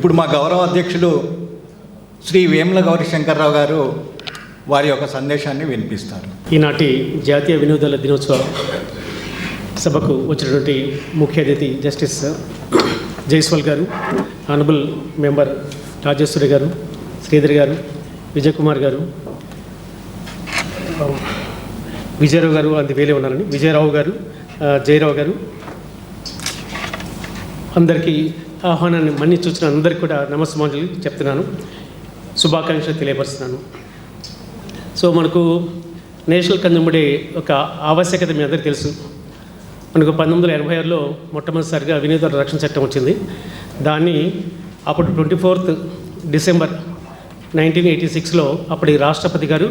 ఇప్పుడు మా గౌరవ అధ్యక్షులు శ్రీ వేముల గౌరి శంకర్రావు గారు వారి యొక్క సందేశాన్ని వినిపిస్తారు. ఈనాటి జాతీయ వినోదాల దినోత్సవ సభకు వచ్చినటువంటి ముఖ్య అతిథి జస్టిస్ జైస్వాల్ గారు ఆనబుల్ మెంబర్ రాజేశ్వరి గారు శ్రీధర్ గారు విజయ్ కుమార్ గారు విజయరావు గారు అంత వేలే ఉన్నారని విజయరావు గారు జయరావు గారు అందరికీ ఆహ్వానాన్ని మన్ని చూసిన అందరికీ కూడా నమస్మాంజలి చెప్తున్నాను. శుభాకాంక్షలు తెలియపరుస్తున్నాను. సో మనకు నేషనల్ కన్జ్యూమర్ డే ఒక ఆవశ్యకత మీ అందరికీ తెలుసు. మనకు పంతొమ్మిది వందల ఎనభై ఆరులో మొట్టమొదటిసారిగా వినియోగదారుల రక్షణ చట్టం వచ్చింది. దాన్ని అప్పుడు twenty fourth December nineteen eighty సిక్స్లో అప్పటి రాష్ట్రపతి గారు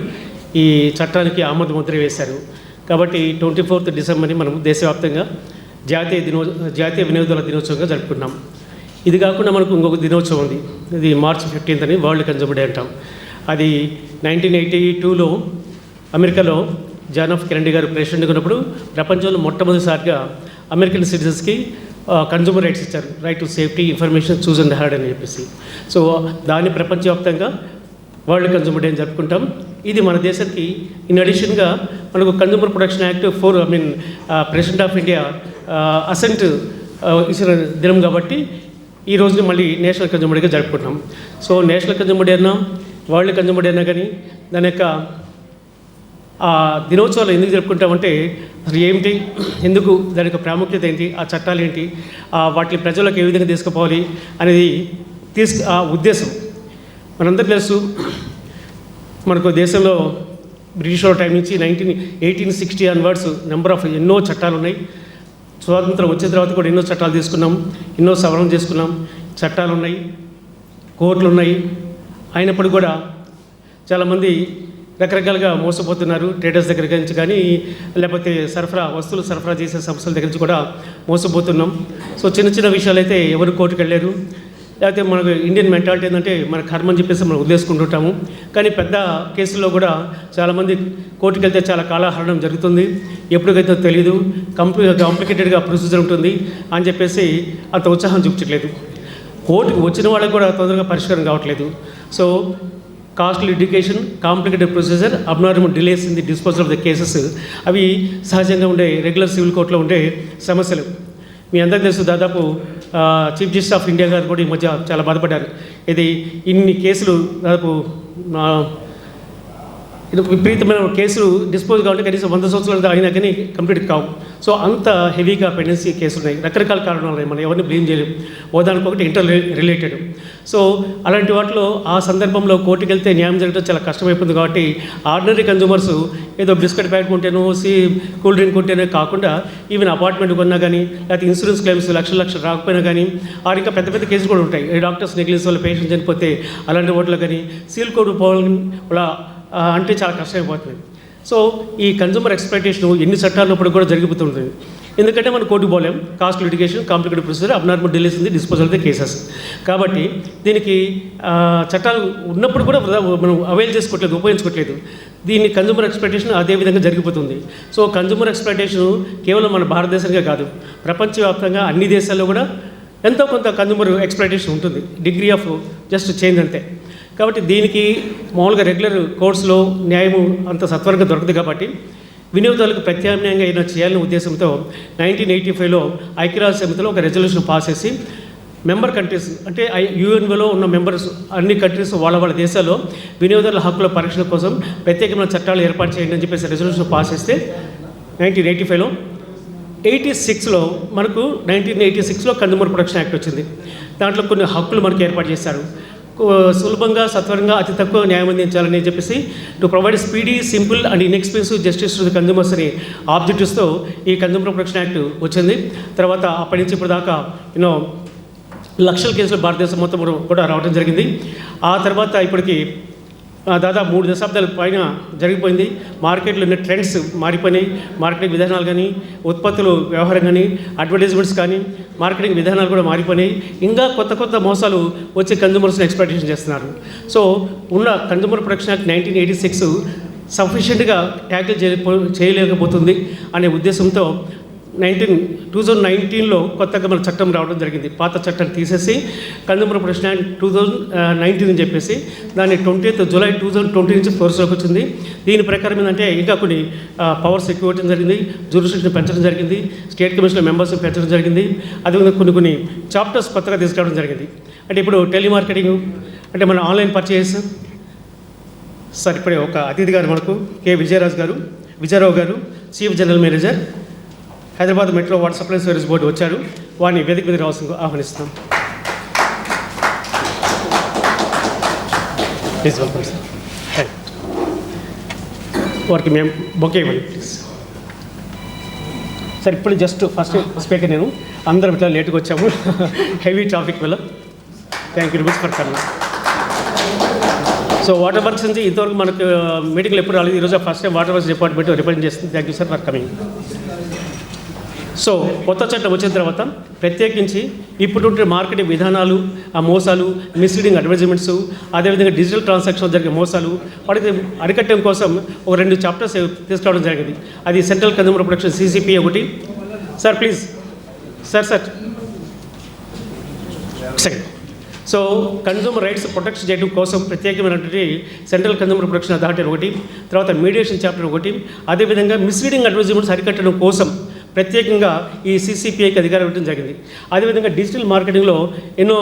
ఈ చట్టానికి ఆమోద ముద్ర వేశారు. కాబట్టి ట్వంటీ ఫోర్త్ డిసెంబర్ని మనం దేశవ్యాప్తంగా జాతీయ దినో జాతీయ వినియోగదారుల దినోత్సవంగా జరుపుకున్నాం. ఇది కాకుండా మనకు ఇంకొక దినోత్సవం ఉంది. ఇది మార్చ్ ఫిఫ్టీన్త్ అని వరల్డ్ కన్జ్యూమర్ డే అంటాం. అది నైన్టీన్ ఎయిటీ టూలో అమెరికాలో జాన్ ఆఫ్ కెనడీ గారు ప్రెసిడెంట్గా ఉన్నప్పుడు ప్రపంచంలో మొట్టమొదటిసారిగా అమెరికన్ సిటిజన్స్కి కన్జ్యూమర్ రైట్స్ ఇచ్చారు. Right to safety information choose and had అని చెప్పేసి. సో దాన్ని ప్రపంచవ్యాప్తంగా వరల్డ్ కన్జ్యూమర్ డే అని జరుపుకుంటాం. ఇది మన దేశానికి ఇన్ అడిషన్గా మనకు consumer protection act for I mean president of India assent ఇచ్చిన దినం కాబట్టి ఈ రోజుని మళ్ళీ నేషనల్ కన్జ్యూమర్ డేగా జరుపుకుంటున్నాం. సో నేషనల్ కన్జ్యూమర్ డే అయినా వరల్డ్ కన్జ్యూమర్ డే అయినా కానీ దాని యొక్క ఆ దినోత్సవాలు ఎందుకు జరుపుకుంటామంటే అసలు ఏమిటి ఎందుకు దాని యొక్క ప్రాముఖ్యత ఏంటి ఆ చట్టాలు ఏంటి వాటిని ప్రజలకు ఏ విధంగా తీసుకుపోవాలి అనేది తీసుకు ఆ ఉద్దేశం. మనందరికీ తెలుసు మనకు దేశంలో బ్రిటిష్ వాళ్ళ టైం నుంచి nineteen eighteen sixty onwards number of ఎన్నో చట్టాలు ఉన్నాయి. స్వాతంత్రం వచ్చిన తర్వాత కూడా ఎన్నో చట్టాలు తీసుకున్నాం ఎన్నో సవరణ చేసుకున్నాం. చట్టాలు ఉన్నాయి కోర్టులు ఉన్నాయి అయినప్పుడు కూడా చాలామంది రకరకాలుగా మోసపోతున్నారు ట్రేడర్స్ దగ్గర నుంచి కానీ లేకపోతే సరఫరా వస్తువులు సరఫరా చేసే సంస్థల దగ్గర నుంచి కూడా మోసపోతున్నాం. సో చిన్న చిన్న విషయాలు అయితే ఎవరు కోర్టుకు వెళ్ళారు లేకపోతే మనకు ఇండియన్ మెంటాలిటీ ఏంటంటే మన కర్మ అని చెప్పేసి మనం వదిలేసుకుంటుంటాము. కానీ పెద్ద కేసుల్లో కూడా చాలామంది కోర్టుకి వెళ్తే చాలా కాలహరణం జరుగుతుంది. ఎప్పటికైతే తెలియదు కంప్లీ కాంప్లికేటెడ్గా ప్రొసీజర్ ఉంటుంది అని చెప్పేసి అంత ఉత్సాహం చూపించట్లేదు. కోర్టుకు వచ్చిన వాళ్ళకి కూడా తొందరగా పరిష్కారం కావట్లేదు. So costly education complicated procedure abnormal delays in the disposal of the cases అవి సహజంగా ఉండే రెగ్యులర్ సివిల్ కోర్టులో ఉండే సమస్యలు. మీ అందరికీ తెలుసు దాదాపు చీఫ్ జస్టిస్ ఆఫ్ ఇండియా గారు కూడా ఈ మధ్య చాలా బాధపడ్డారు. ఇది ఇన్ని కేసులు దాదాపు ఇది విపరీతమైన కేసులు డిస్పోజ్ కావాలంటే కనీసం వంద సంవత్సరాలు అయినా కానీ కంప్లీట్ కావు. సో అంత హెవీగా ప్రెగ్నెన్సీ కేసులు ఉన్నాయి రకరకాల కారణాలు ఉన్నాయి మనం ఎవరిని బ్లేమ్ చేయలేము ఓదానికి ఒకటి ఇంటర్ రిలేటెడ్ సో అలాంటి వాటిలో ఆ సందర్భంలో కోర్టుకి వెళ్తే న్యాయం జరగడం చాలా కష్టమైపోతుంది కాబట్టి ఆర్డినరీ కన్జ్యూమర్స్ ఏదో బిస్కెట్ ప్యాకెట్ కొంటేనో సి కూల్ డ్రింక్ కొంటేనే కాకుండా ఈవెన్ అపార్ట్మెంట్ కొన్నా కానీ లేకపోతే ఇన్సూరెన్స్ క్లెయిమ్స్ లక్షల లక్షలు రాకపోయినా కానీ ఆ ఇంకా పెద్ద పెద్ద కేసులు కూడా ఉంటాయి. డాక్టర్స్ నెగ్లెన్స్ వల్ల పేషెంట్ చనిపోతే అలాంటి వాటిలో కానీ సీల్ కోడ్ పోవాలని అంటే చాలా కష్టమైపోతుంది. సో ఈ కన్జ్యూమర్ ఎక్స్పెక్టేషన్ ఎన్ని చట్టాలు ఉన్నప్పుడు కూడా జరిగిపోతుంది ఎందుకంటే మనం court పోలేం. Cost litigation complicated procedure abnormal delays ఉంది డిస్పోజల్ ఆఫ్ ద కేసెస్ కాబట్టి దీనికి చట్టాలు ఉన్నప్పుడు కూడా మనం అవైల్ చేసుకోవట్లేదు ఉపయోగించుకోవట్లేదు. దీన్ని కన్జ్యూమర్ ఎక్స్పెక్టేషన్ అదే విధంగా జరిగిపోతుంది. సో కన్జ్యూమర్ ఎక్స్పెక్టేషన్ కేవలం మన భారతదేశంగా కాదు. ప్రపంచవ్యాప్తంగా అన్ని దేశాల్లో కూడా ఎంతో కొంత కన్జ్యూమర్ ఎక్స్పెక్టేషన్ ఉంటుంది. డిగ్రీ ఆఫ్ జస్ట్ చేంజ్ అంతే. కాబట్టి దీనికి మామూలుగా రెగ్యులర్ కోర్సులో న్యాయము అంత సత్వరంగా దొరకదు కాబట్టి వినియోగదారులకు ప్రత్యామ్నాయంగా ఏదైనా చేయాలనే ఉద్దేశంతో నైన్టీన్ ఎయిటీ ఫైవ్లో ఐక్యరాజ్య సమితిలో ఒక రెజల్యూషన్ పాస్ చేసి మెంబర్ కంట్రీస్ అంటే యుఎన్ఓలో ఉన్న మెంబర్స్ అన్ని కంట్రీస్ వాళ్ళ వాళ్ళ దేశాల్లో వినియోగదారుల హక్కుల పరీక్షల కోసం ప్రత్యేకమైన చట్టాలు ఏర్పాటు చేయండి అని చెప్పేసి రెజల్యూషన్ పాస్ చేస్తే నైన్టీన్ ఎయిటీ ఫైవ్లో ఎయిటీ సిక్స్లో మనకు నైన్టీన్ ఎయిటీ సిక్స్లో కందుమూరు ప్రొడక్షన్ యాక్ట్ వచ్చింది. దాంట్లో కొన్ని హక్కులు మనకు ఏర్పాటు చేశారు. సులభంగా సత్వరంగా అతి తక్కువ న్యాయం అందించాలని చెప్పేసి to provide speedy simple and inexpensive justice to the consumers అనే ఆబ్జెక్టివ్స్తో ఈ కన్జ్యూమర్ ప్రొటెక్షన్ యాక్ట్ వచ్చింది. తర్వాత అప్పటి నుంచి ఇప్పటిదాకా యూనో లక్షల కేసులు భారతదేశం మొత్తం కూడా రావడం జరిగింది. ఆ తర్వాత ఇప్పటికి దాదాపు మూడు దశాబ్దాల పైన జరిగిపోయింది. మార్కెట్లో ఉన్న ట్రెండ్స్ మారిపోయినాయి. మార్కెటింగ్ విధానాలు కానీ ఉత్పత్తులు వ్యవహారం కానీ అడ్వర్టైజ్మెంట్స్ కానీ మార్కెటింగ్ విధానాలు కూడా మారిపోయినాయి. ఇంకా కొత్త కొత్త మోసాలు వచ్చి కన్జ్యూమర్స్ని ఎక్స్పెక్టేషన్ చేస్తున్నారు. సో ఉన్న consumer protection act nineteen eighty six సఫిషియెంట్గా tackle చేయలేకపోతుంది అనే ఉద్దేశంతో నైన్టీన్ టూ థౌజండ్ నైన్టీన్లో కొత్తగా మన చట్టం రావడం జరిగింది. పాత చట్టం తీసేసి కన్జ్యూమర్ ప్రశ్న యాక్ట్ టూ థౌజండ్ నైన్టీన్ అని చెప్పేసి దాన్ని twenty July two thousand twenty నుంచి ఫోర్స్లోకి వచ్చింది. దీని ప్రకారం ఏంటంటే ఇంకా కొన్ని పవర్స్ ఎక్కువ ఇవ్వడం జరిగింది జూరిస్టిక్షన్ పెంచడం జరిగింది స్టేట్ కమిషన్ మెంబర్స్ పెంచడం జరిగింది. అదేవిధంగా కొన్ని కొన్ని చాప్టర్స్ కొత్తగా తీసుకురావడం జరిగింది. అంటే ఇప్పుడు టెలిమార్కెటింగ్ అంటే మన ఆన్లైన్ పర్చేస్ సార్ ఇప్పుడే ఒక అతిథి గారు మనకు కె. విజయరాజు గారు విజయరావు గారు chief general manager Hyderabad metro water supply service board వచ్చారు. వారిని వేదిక మీద రావాల్సిందిగా ఆహ్వానిస్తున్నాం. ప్లీజ్ వెల్కమ్ సార్ వారికి మేము బొకే ఇవ్వండి ప్లీజ్ సార్ ఇప్పుడు జస్ట్ ఫస్ట్ స్పీకర్ నేను. అందరం ఇట్లా లేట్గా వచ్చాము. హెవీ ట్రాఫిక్ వల్ల. థ్యాంక్ యూ వెరీ ఫర్ కన్నా సో వాటర్ వర్క్స్ నుంచి ఇంతవరకు మనకు uh, మీటింగ్లు ఎప్పుడు రాలేదు. ఈరోజు first time water works department represent చేస్తుంది. Thank you sir for coming so కొత్త చట్టం వచ్చిన తర్వాత ప్రత్యేకించి ఇప్పుడుంటే మార్కెటింగ్ విధానాలు ఆ మోసాలు మిస్లీడింగ్ అడ్వర్టైజ్మెంట్స్ అదేవిధంగా డిజిటల్ ట్రాన్సాక్షన్ జరిగే మోసాలు వాటికి అరికట్టడం కోసం ఒక రెండు చాప్టర్స్ తీసుకురావడం జరిగింది. అది సెంట్రల్ కన్జ్యూమర్ ప్రొటెక్షన్ సీసీపీ ఒకటి. Sir please sir sir second so consumer rights protection చేయడం కోసం ప్రత్యేకమైనటువంటి సెంట్రల్ కన్జ్యూమర్ ప్రొటెక్షన్ అథారిటీ ఒకటి తర్వాత మీడియేషన్ చాప్టర్ ఒకటి అదేవిధంగా మిస్లీడింగ్ అడ్వర్టైజ్మెంట్స్ అరికట్టడం కోసం ప్రత్యేకంగా ఈ సీసీపీఐకి అధికారం ఇవ్వడం జరిగింది. అదేవిధంగా డిజిటల్ మార్కెటింగ్లో ఎన్నో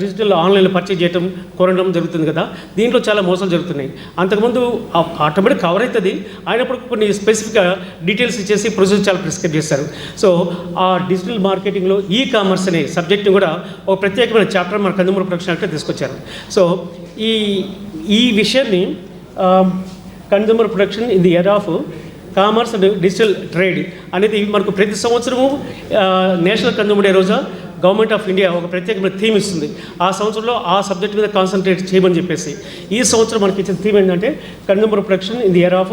డిజిటల్ ఆన్లైన్లో పర్చేజ్ చేయడం కొనడం జరుగుతుంది కదా. దీంట్లో చాలా మోసాలు జరుగుతున్నాయి. అంతకుముందు ఆటోమేటిక్ కవర్ అవుతుంది. అయినప్పుడు కొన్ని స్పెసిఫిక్గా డీటెయిల్స్ ఇచ్చేసి ప్రొసెస్ చాలా ప్రిస్క్రైబ్ చేస్తారు సో ఆ డిజిటల్ మార్కెటింగ్లో ఈ కామర్స్ అనే సబ్జెక్ట్ని కూడా ఒక ప్రత్యేకమైన చాప్టర్ మన కందుమూరు ప్రొటెక్షన్ యాక్ట్లో తీసుకొచ్చారు. సో ఈ ఈ విషయాన్ని consumer production in the year of commerce and digital trade అనేది మనకు ప్రతి సంవత్సరము నేషనల్ కన్జ్యూమర్ డే రోజు గవర్నమెంట్ ఆఫ్ ఇండియా ఒక ప్రత్యేకమైన థీమ్ ఇస్తుంది. ఆ సంవత్సరంలో ఆ సబ్జెక్ట్ మీద కాన్సన్ట్రేట్ చేయమని చెప్పేసి. ఈ సంవత్సరం మనకి ఇచ్చిన థీమ్ ఏంటంటే consumer production in the year of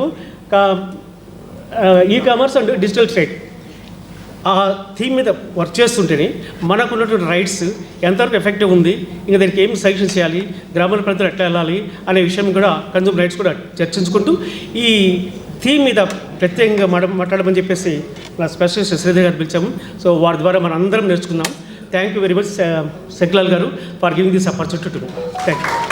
e-commerce and digital trade. ఆ థీమ్ మీద వర్క్ చేస్తుంటేనే మనకు ఉన్నటువంటి రైట్స్ ఎంతవరకు ఎఫెక్టివ్ ఉంది ఇంకా దానికి ఏం సజెషన్ చేయాలి గ్రామీణ ప్రాంతాలు ఎట్లా వెళ్ళాలి అనే విషయం కూడా కన్జ్యూమర్ రైట్స్ కూడా చర్చించుకుంటూ ఈ థీమ్ మీద ప్రత్యేకంగా మాట మాట్లాడమని చెప్పేసి నా స్పెషలిస్ట్ శ్రీధర్ గారు పిలిచాము. సో వారి ద్వారా మనం అందరం నేర్చుకుందాం thank you very much Shankalal గారు for giving this opportunity to thank you